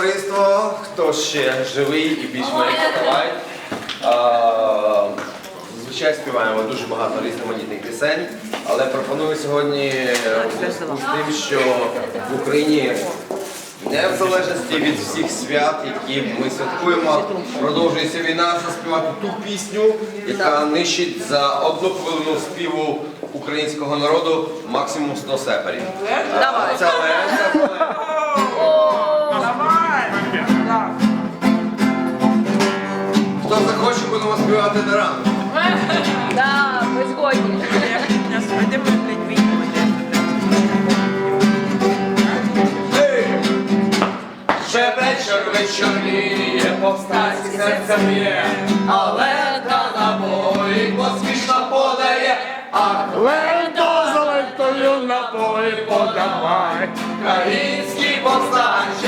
Товариство, хто ще живий і більш-менш давай. Зазвичай співаємо дуже багато різноманітних пісень, але пропоную сьогодні зв'язку з тим, що в Україні не в залежності від всіх свят, які ми святкуємо, продовжується війна, заспівати ту пісню, яка нищить за одну хвилину співу українського народу максимум 100 сеперів. Давай. Це легенда, співати до ранку. Да, ми згодні. Нас ведемо, блядь, війну. Ще вечір вечорніє, повстанське серце б'є, але та набої поспішно подає, а лента за лентою набої подавай. Український повстанче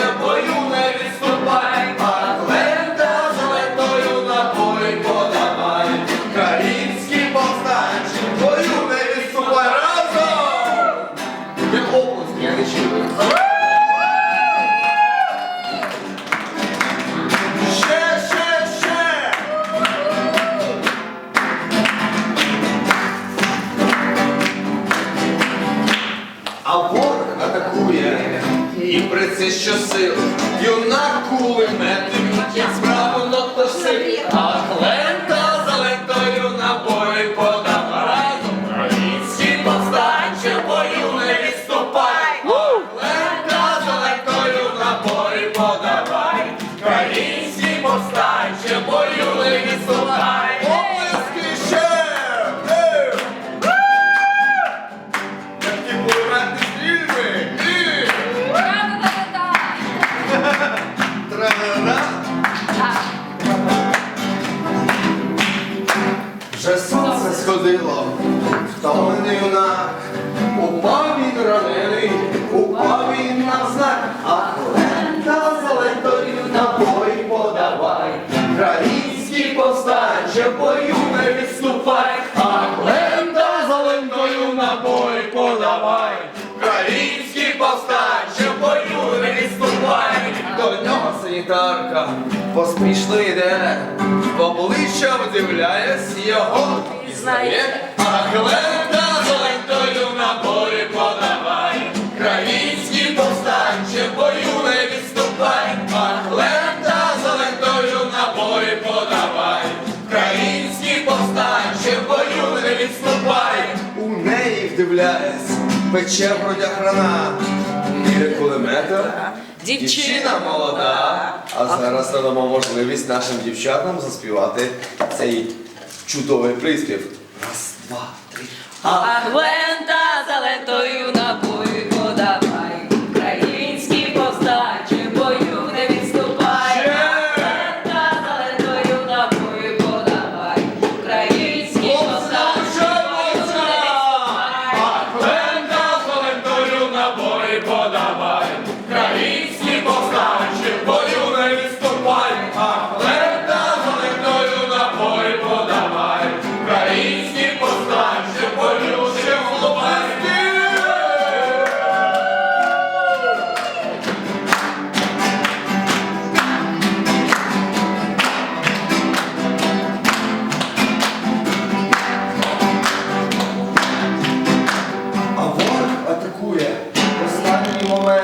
і при це щосил. Юнак кулеметник, справу нотосив, а лента за лентою набої подав разом. Українські повстанчі в бою не відступай. Лента за лентою набої подавай. Сходило, втомлений юнак, упав він ранений, упав він навзнак, а лента за лентою на бой подавай. Український повстанче в бою не відступай, а лентою на бой подавай. Український повстанче в бою не відступай. До нього санітарка поспішно йде, в обличчя вдивляєсь його пізнає. А лента за лентою на бої подавай. Український повстанче в бою не відступай. А лента за лентою на бої подавай. Український повстанче в бою не відступай. У неї вдивляєсь, пече в грудях рана. Кулемета Дівчина молода, а зараз надамо можливість нашим дівчатам заспівати цей чудовий приспів. Раз, два, три. А 我们